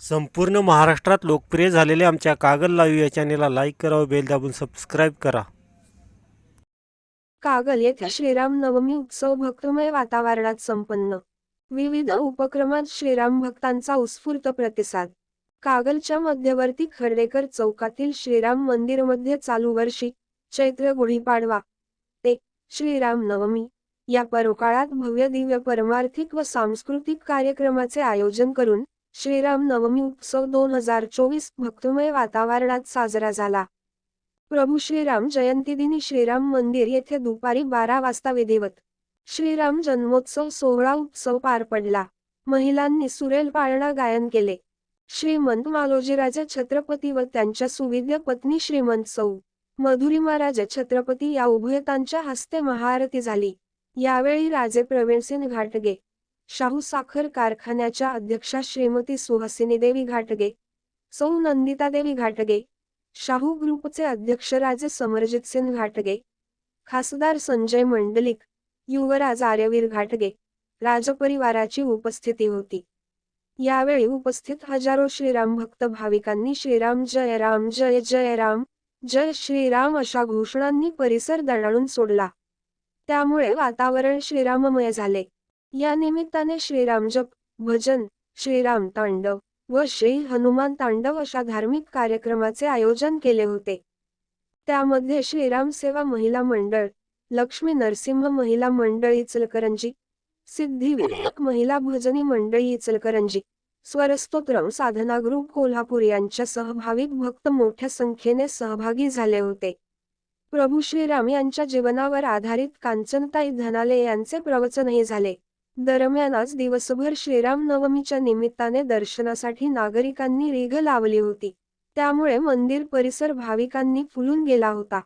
संपूर्ण महाराष्ट्रात लोकप्रिय झालेल्या आमच्या कागल लाईव्ह या चॅनेलला लाईक करा व बेल दाबून सबस्क्राईब करा. कागल येथे श्रीराम नवमी उत्सव भक्तमय वातावरणात संपन्न. विविध उपक्रमात श्रीराम भक्तांचा उत्स्फूर्त प्रतिसाद. कागलच्या मध्यवर्ती खर्डेकर चौकातील श्रीराम मंदिरमध्ये चालू वर्षी चैत्र गुढीपाडवा. ते श्रीराम नवमी या पर्वकाळात भव्य दिव्य परमार्थिक व सांस्कृतिक कार्यक्रमाचे आयोजन करून श्रीराम नवमी उत्सव दोन हजार चोवीस भक्तमय वातावरणात साजरा झाला. प्रभू श्रीराम जयंतीदिनी श्रीराम मंदिर येथे दुपारी बारा वाजता विधिवत श्रीराम जन्मोत्सव सोहळा उत्सव पार पडला. महिलांनी सुरेल पाळणा गायन केले. श्रीमंत मालोजीराजे छत्रपती व त्यांच्या सुविद्य पत्नी श्रीमंत सौ. मधुरिमाराजे छत्रपती या उभयतांच्या हस्ते महाआरती झाली. यावेळी राजे प्रवीणसिंह घाटगे शाहू साखर कारखान्याच्या अध्यक्षा श्रीमती सुहासिनी देवी घाटगे सौ नंदितादेवी घाटगे शाहू ग्रुपचे अध्यक्ष राजे समरजित सिंग घाटगे खासदार संजय मंडलिक युवराज आर्यवीर घाटगे राजपरिवाराची उपस्थिती होती. यावेळी उपस्थित हजारो श्रीराम भक्त भाविकांनी श्रीराम जय राम जय जय राम जय श्रीराम अशा घोषणांनी परिसर दणाणून सोडला. त्यामुळे वातावरण श्रीराममय झाले. या निमित्ताने श्रीराम जप भजन श्रीराम तांडव व श्री हनुमान तांडव अशा धार्मिक कार्यक्रमाचे आयोजन केले होते. त्यामध्ये श्रीराम सेवा महिला मंडळ लक्ष्मी नरसिंह महिला मंडळ इचलकरंजी सिद्धिविनायक महिला भजनी मंडळी इचलकरंजी स्वरस्तोत्रम साधना ग्रुप कोल्हापूर यांच्या सहभाविक भक्त मोठ्या संख्येने सहभागी झाले होते. प्रभू श्रीराम यांच्या जीवनावर आधारित कांचनताई धनाले यांचे प्रवचनही झाले. दरम्यान आज दिवसभर श्रीराम नवमीच्या निमित्ताने दर्शनासाठी नागरिकांनी रीघ लावली होती. त्यामुळे मंदिर परिसर भाविकांनी फुलून गेला होता.